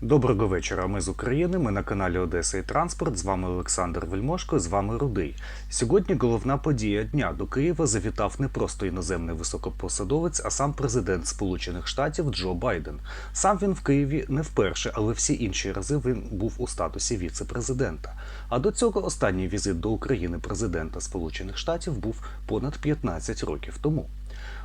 Доброго вечора. Ми з України. Ми на каналі Одеса і Транспорт. З вами Олександр Вельмошко. З вами Рудий. Сьогодні головна подія дня. До Києва завітав не просто іноземний високопосадовець, а сам президент Сполучених Штатів Джо Байден. Сам він в Києві не вперше, але всі інші рази він був у статусі віце-президента. А до цього останній візит до України президента Сполучених Штатів був понад 15 років тому.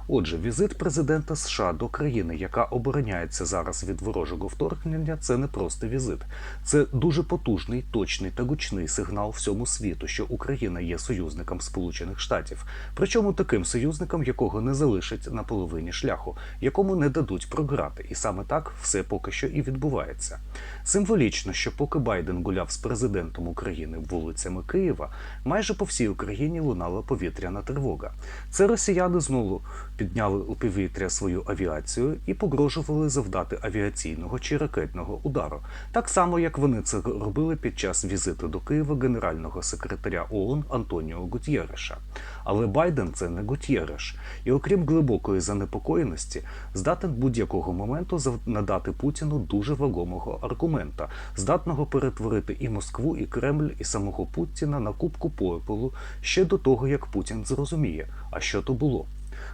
Отже, візит президента США до країни, яка обороняється зараз від ворожого вторгнення, це не просто візит. Це дуже потужний, точний та гучний сигнал всьому світу, що Україна є союзником Сполучених Штатів, причому таким союзником, якого не залишать на половині шляху, якому не дадуть програти. І саме так все поки що і відбувається. Символічно, що поки Байден гуляв з президентом України вулицями Києва, майже по всій Україні лунала повітряна тривога. Це росіяни знову підняли у повітря свою авіацію і погрожували завдати авіаційного чи ракетного удару, так само як вони це робили під час візиту до Києва генерального секретаря ООН Антоніо Гутєреша. Але Байден це не Гутєреш, і окрім глибокої занепокоєності, здатен будь-якого моменту надати Путіну дуже вагомого аргумента, здатного перетворити і Москву, і Кремль, і самого Путіна на кубку попелу ще до того, як Путін зрозуміє, а що то було.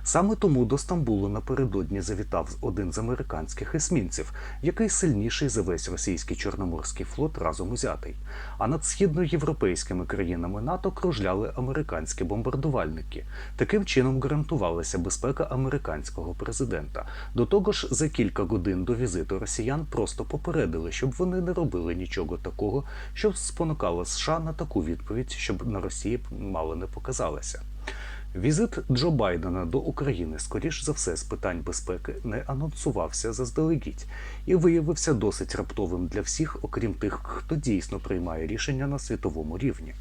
Саме тому до Стамбулу напередодні завітав один з американських есмінців, який сильніший за весь російський чорноморський флот разом узятий. А над східноєвропейськими країнами НАТО кружляли американські бомбардувальники. Таким чином гарантувалася безпека американського президента. До того ж, за кілька годин до візиту росіян просто попередили, щоб вони не робили нічого такого, що спонукало США на таку відповідь, щоб на Росії мало не показалося. Візит Джо Байдена до України, скоріш за все, з питань безпеки не анонсувався заздалегідь і виявився досить раптовим для всіх, окрім тих, хто дійсно приймає рішення на світовому рівні.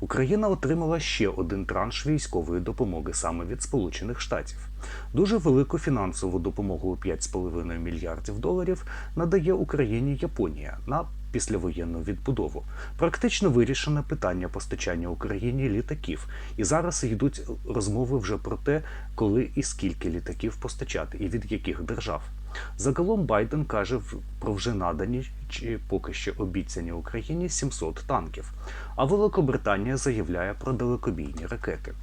Україна отримала ще один транш військової допомоги саме від Сполучених Штатів. Дуже велику фінансову допомогу у 5,5 мільярдів доларів надає Україні Японія на післявоєнну відбудову. Практично вирішено питання постачання Україні літаків, і зараз йдуть розмови вже про те, коли і скільки літаків постачати, і від яких держав. Загалом Байден каже про вже надані чи поки що обіцяні Україні 700 танків. А Великобританія заявляє про далекобійні ракети.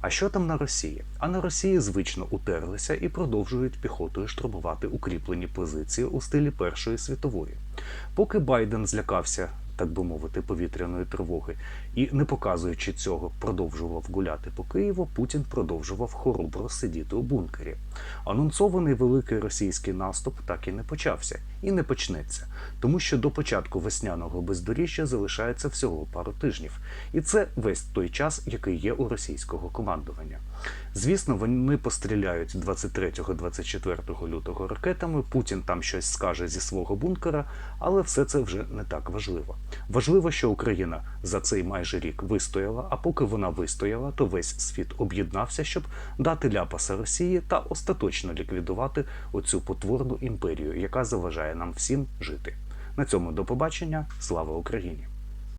А що там на Росії? А на Росії звично утерлися і продовжують піхотою штурмувати укріплені позиції у стилі Першої світової. Поки Байден злякався, так би мовити, повітряної тривоги, і, не показуючи цього, продовжував гуляти по Києву, Путін продовжував хоробро сидіти у бункері. Анонсований великий російський наступ так і не почався і не почнеться, тому що до початку весняного бездоріжжя залишається всього пару тижнів, і це весь той час, який є у російського командування. Звісно, вони постріляють 23-24 лютого ракетами. Путін там щось скаже зі свого бункера, але все це вже не так важливо. Важливо, що Україна за цей майже рік вистояла. А поки вона вистояла, то весь світ об'єднався, щоб дати ляпаса Росії та остаточно ліквідувати оцю потворну імперію, яка заважає нам всім жити. На цьому до побачення. Слава Україні!